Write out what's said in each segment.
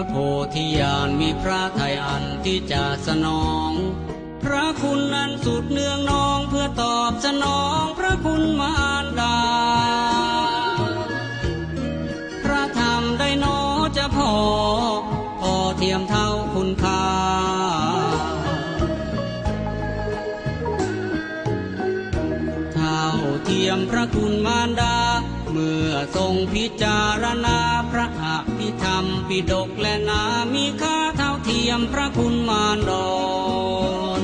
ระโพธิญาณมีพระไทยอันที่จะสนอง พระคุณนั้นสุดเนืองนอ เมื่อทรงพิจารณาพระอภิธรรมปิดกและนามีค่าเท่าเทียมพระคุณมารดอน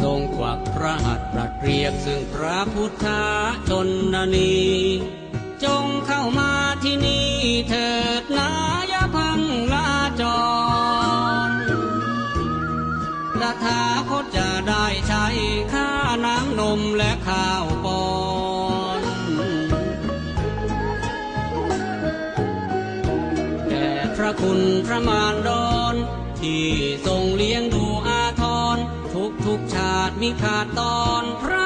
ทรงควักพระหัตถ์ตรัสเรียกซึ่งพระพุทธชนนี้ มาที่นี่เถิดนายพังลาจรตถาคตจะได้ใช้ข้าน้ำนมและข้าวปอนแด่พระคุณพระมารดอนที่ทรงเลี้ยงดูอาทรทุกทุกชาติมิขาดตอนพระ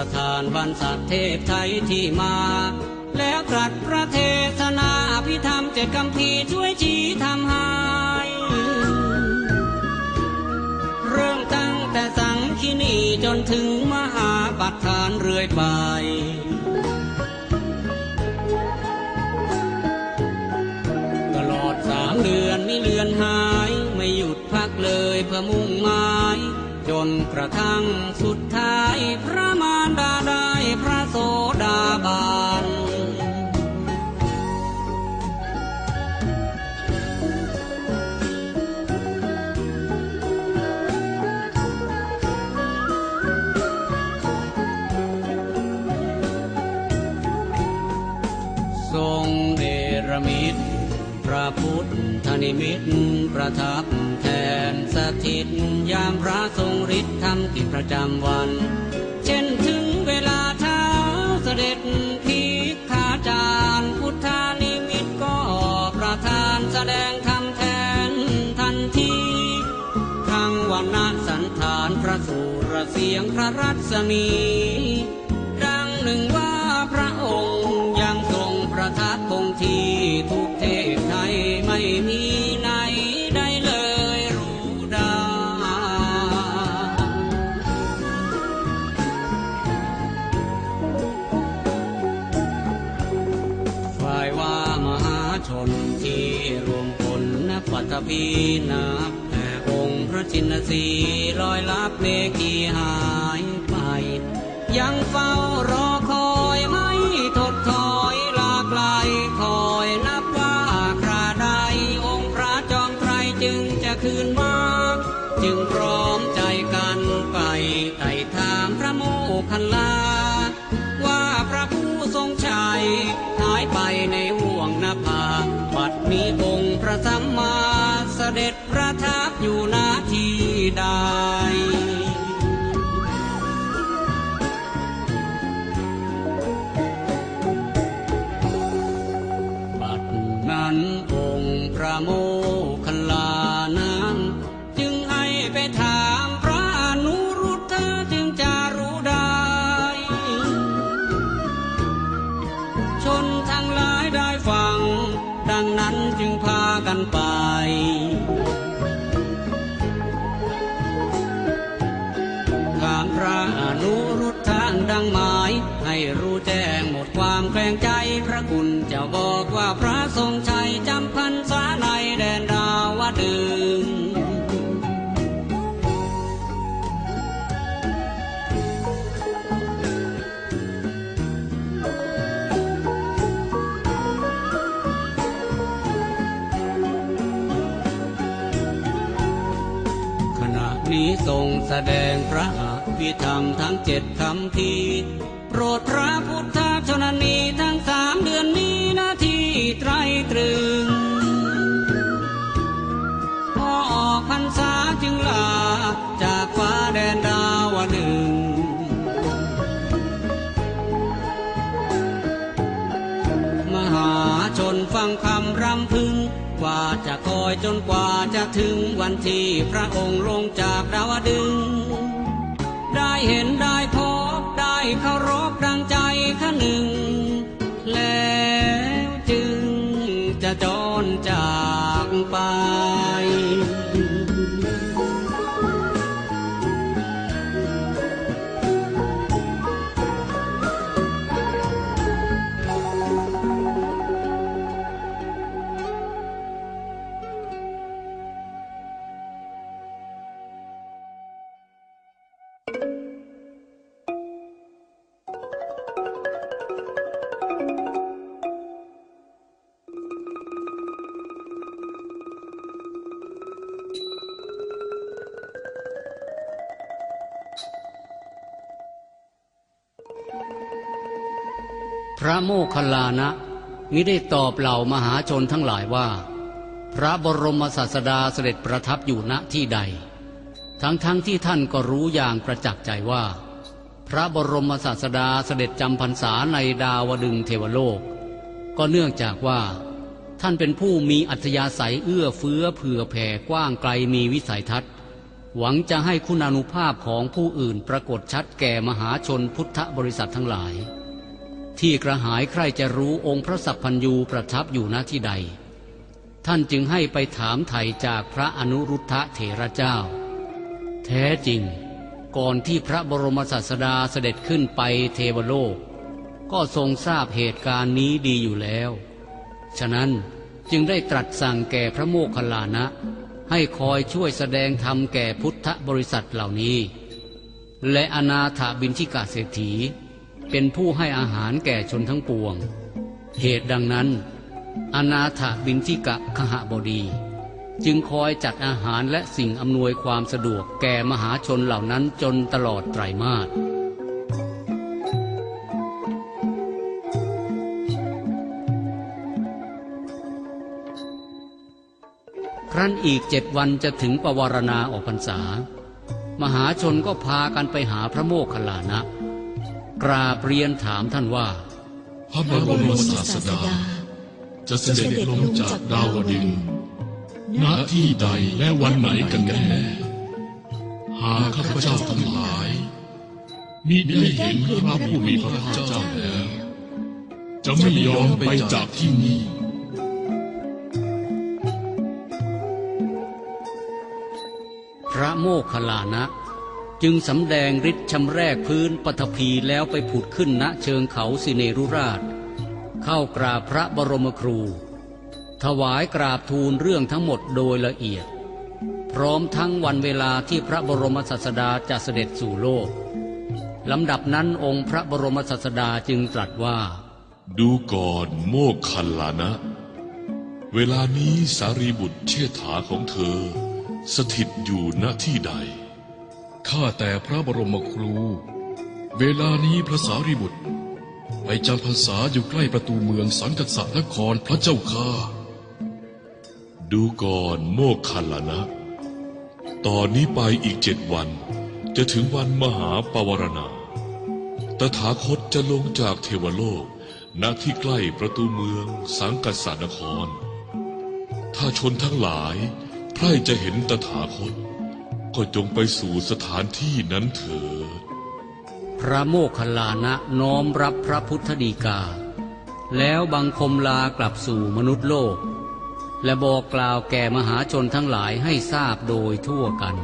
ประธานบรรษัทเทพไทยที่มา แล้วตรัสพระเทศนาอภิธรรมเจ็ดคำพีช่วยชี้ทำให้เริ่มตั้งแต่สังคีนีจนถึงมหาปัฏฐานเรื่อยไปตลอดสามเดือนไม่เลือนหายไม่หยุดพักเลยเพื่อมุ่งหมาย จนกระทั่งสุดท้ายพระานทรงเนรมิตพระพุทธนิมิตประทับแทนสถิตยามพระทรงฤทธิ์ทำกิจประจำวัน ยงพระรัศมี ดังหนึ่งว่าพระองค์ยังทรงประทับคงที่ทุกเทพไทยไม่มีไหนได้เลยรู้ได้ ฝ่ายว่ามหาชนที่รวมพลนับปัตภีนับ องค์พระจินสีลอยลับเมกีหายไป ยังเฝ้ารอคอยไม่ถดถอยลากไกลคอยนับว่าคราใดองค์พระจอมไตรจึงจะคืนมา จึงพร้อมใจกันไปไต่ถามพระโมคคัลลา ว่าพระผู้ทรงชัยหายไปในห่วงนภาบัดนี้อง ด็จประทับอยู่ณที่ใด ดังนั้นจึงพากันไปถามพระอนุรุตทางดังหมาย ให้รู้แจ้งหมดความแคลงใจพระคุณ พระพิธรรมทั้งเจ็ดคำพีโปรดพระพุทธชนนีทั้งสามเดือนนี้นาทีไตรตรึง พอออกพรรษาจึงลา จากฟ้าแดนดาวดึงมหาชนฟังคำรำพึงกว่าจะคอยจนกว่าจะถึงวันที่พระองค์ลงจากดาวดึง เห็นได้พบได้เคารพดังใจข้าหนึ่ง แล้วจึงจะจรจากไป พระโมคคัลลานะมิได้ตอบเหล่ามหาชนทั้งหลายว่า พระบรมศาสดาเสด็จประทับอยู่ณที่ใด ทั้งๆทที่ท่านก็รู้อย่างประจักษ์ใจว่า พระบรมศาสดาเสด็จจำพรรษาในดาวดึงเทวโลก ก็เนื่องจากว่า ท่านเป็นผู้มีอัธยาศัยเอื้อเฟื้อเผื่อแผ่กว้างไกลมีวิสัยทัศน์ หวังจะให้คุณานุภาพของผู้อื่นปรากฏชัดแก่มหาชนพุทธบริษัททั้งหลาย ที่กระหายใครจะรู้องค์พระสัพพัญญูประทับอยู่ณที่ใด ท่านจึงให้ไปถามไถ่จากพระอนุรุทธะเถระเจ้า แท้จริง ก่อนที่พระบรมศาสดาเสด็จขึ้นไปเทวโลก ก็ทรงทราบเหตุการณ์นี้ดีอยู่แล้ว ฉะนั้นจึงได้ตรัสสั่งแก่พระโมคคัลลานะ ให้คอยช่วยแสดงธรรมแก่พุทธบริษัทเหล่านี้ และอนาถาบินทิกาเศรษฐี เป็นผู้ให้อาหารแก่ชนทั้งปวง เหตุดังนั้น อนาถบินทิกะขหบดี จึงคอยจัดอาหารและสิ่งอำนวยความสะดวกแก่มหาชนเหล่านั้นจนตลอดไตรมาสครั้นอีกเจ็ดวันจะถึงปวารณาออกพรรษา มหาชนก็พากันไปหาพระโมคคัลลานะ กราบเรียนถามท่านว่า พระบรมศาสดา จะเสด็จลงจากดาวดึงส์ณที่ใดและวันไหนกันแน่หากข้าพเจ้าทั้งหลายมิได้เห็นพระผู้มีพระภาคเจ้าแล้วจะไม่ยอมไปจากที่นี่พระโมคคัลลานะ จึงสำแดงฤทธิ์ชำแรกพื้นปฐพีแล้วไปผุดขึ้นณเชิงเขาสิเนรุราช เข้ากราบพระบรมครู ถวายกราบทูลเรื่องทั้งหมดโดยละเอียด พร้อมทั้งวันเวลาที่พระบรมศาสดาจะเสด็จสู่โลกลำดับนั้นองค์พระบรมศาสดาจึงตรัสว่า ดูก่อนโมกขันลานะ เวลานี้สารีบุตรเชษฐาของเธอ สถิตอยู่ณที่ใด ข้าแต่พระบรมครู เวลานี้พระสารีบุตร ไปจำพรรษาอยู่ใกล้ประตูเมืองสังกัสนครพระเจ้าข้าดูก่อนโมกขันลานะ ตอนนี้ไปอีกเจ็ดวัน จะถึงวันมหาปวารณา ตถาคตจะลงจากเทวโลก ณที่ใกล้ประตูเมืองสังกัสสนคร ถ้าชนทั้งหลายใครจะเห็นตถาคต ก็จงไปสู่สถานที่นั้นเถิด พระโมคคัลลานะน้อมรับพระพุทธดีกา แล้วบังคมลากลับสู่มนุษย์โลก และบอกกล่าวแก่มหาชนทั้งหลายให้ทราบโดยทั่วกัน